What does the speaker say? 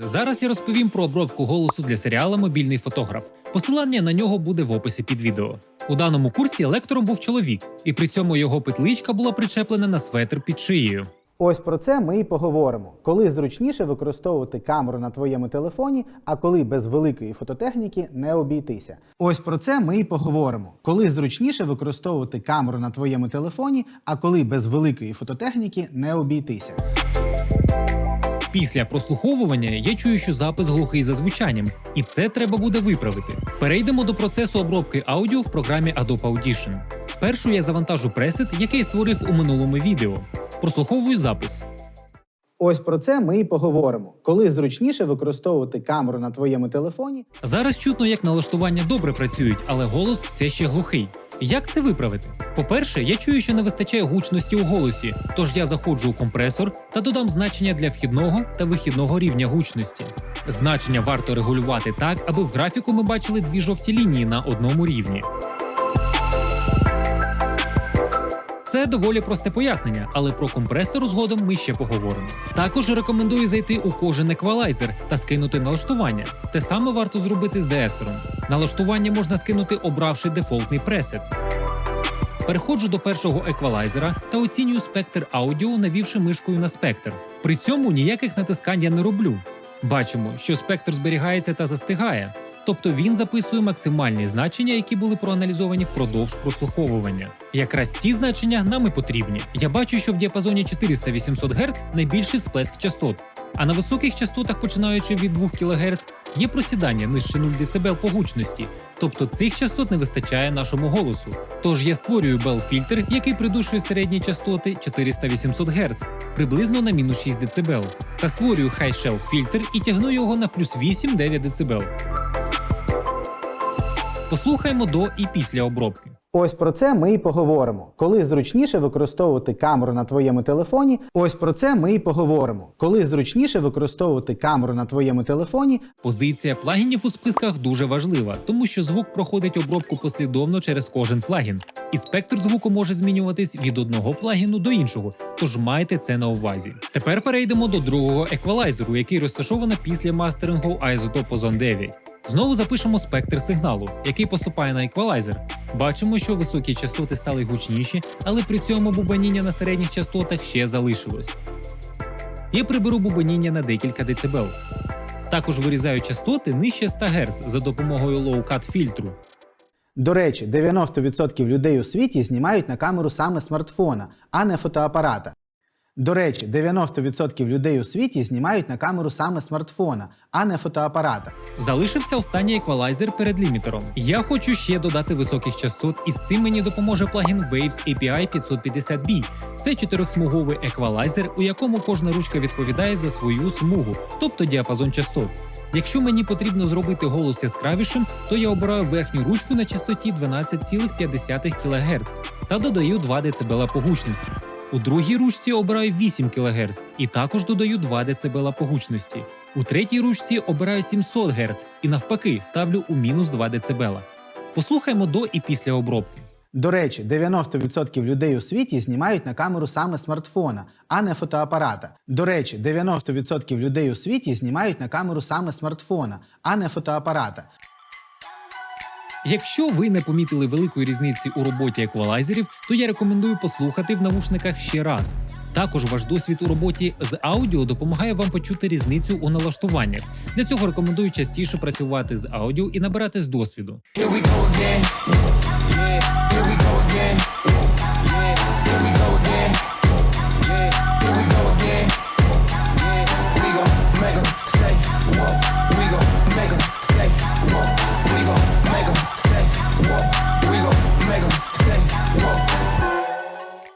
Зараз я розповім про обробку голосу для серіала Мобільний фотограф. Посилання на нього буде в описі під відео. У даному курсі лектором був чоловік, і при цьому його петличка була причеплена на светр під шиєю. Ось про це ми і поговоримо. Коли зручніше використовувати камеру на твоєму телефоні, а коли без великої фототехніки не обійтися. Ось про це ми і поговоримо. Коли зручніше використовувати камеру на твоєму телефоні, а коли без великої фототехніки не обійтися. Після прослуховування я чую, що запис глухий за звучанням, і це треба буде виправити. Перейдемо до процесу обробки аудіо в програмі Adobe Audition. Спершу я завантажу пресет, який створив у минулому відео. Прослуховую запис. Ось про це ми і поговоримо. Коли зручніше використовувати камеру на твоєму телефоні, Зараз чутно, як налаштування добре працюють, але голос все ще глухий. Як це виправити? По-перше, я чую, що не вистачає гучності у голосі, тож я заходжу у компресор та додам значення для вхідного та вихідного рівня гучності. Значення варто регулювати так, аби в графіку ми бачили дві жовті лінії на одному рівні. Це доволі просте пояснення, але про компресор згодом ми ще поговоримо. Також рекомендую зайти у кожен еквалайзер та скинути налаштування. Те саме варто зробити з DS-ером. Налаштування можна скинути, обравши дефолтний пресет. Переходжу до першого еквалайзера та оцінюю спектр аудіо, навівши мишкою на спектр. При цьому ніяких натискань я не роблю. Бачимо, що спектр зберігається та застигає, тобто він записує максимальні значення, які були проаналізовані впродовж прослуховування. Якраз ці значення нам і потрібні. Я бачу, що в діапазоні 400-800 Гц найбільший сплеск частот, а на високих частотах, починаючи від 2 кГц, є просідання нижче 0 дБ по гучності, тобто цих частот не вистачає нашому голосу. Тож я створюю Bell-фільтр, який придушує середні частоти 400-800 Гц, приблизно на мінус 6 дБ, та створюю Shelf фільтр і тягну його на плюс 8-9 дБ. Послухаємо до і після обробки. Ось про це ми і поговоримо. Коли зручніше використовувати камеру на твоєму телефоні, ось про це ми і поговоримо. Коли зручніше використовувати камеру на твоєму телефоні, Позиція плагінів у списках дуже важлива, тому що звук проходить обробку послідовно через кожен плагін, і спектр звуку може змінюватись від одного плагіну до іншого, тож майте це на увазі. Тепер перейдемо до другого еквалайзеру, який розташовано після мастерингу Isotope Ozone 9. Знову запишемо спектр сигналу, який поступає на еквалайзер. Бачимо, що високі частоти стали гучніші, але при цьому бубаніння на середніх частотах ще залишилось. Я приберу бубаніння на декілька децибел. Також вирізаю частоти нижче 100 Гц за допомогою low-cut фільтру. до речі, 90% людей у світі знімають на камеру саме смартфона, а не фотоапарата. До речі, 90% людей у світі знімають на камеру саме смартфона, а не фотоапарата. Залишився останній еквалайзер перед лімітером. Я хочу ще додати високих частот, і з цим мені допоможе плагін Waves API 550B. Це чотирьохсмуговий еквалайзер, у якому кожна ручка відповідає за свою смугу, тобто діапазон частот. Якщо мені потрібно зробити голос яскравішим, то я обираю верхню ручку на частоті 12,5 кГц та додаю 2 дБ по гучності. У другій ручці обираю 8 кГц і також додаю 2 дБ по гучності. У третій ручці обираю 700 Гц і навпаки ставлю у мінус 2 дБ. Послухаймо до і після обробки. До речі, 90% людей у світі знімають на камеру саме смартфона, а не фотоапарата. До речі, 90% людей у світі знімають на камеру саме смартфона, а не фотоапарата. Якщо ви не помітили великої різниці у роботі еквалайзерів, то я рекомендую послухати в навушниках ще раз. Також ваш досвід у роботі з аудіо допомагає вам почути різницю у налаштуваннях. Для цього рекомендую частіше працювати з аудіо і набирати з досвіду. Here we go again. Yeah, here we go again.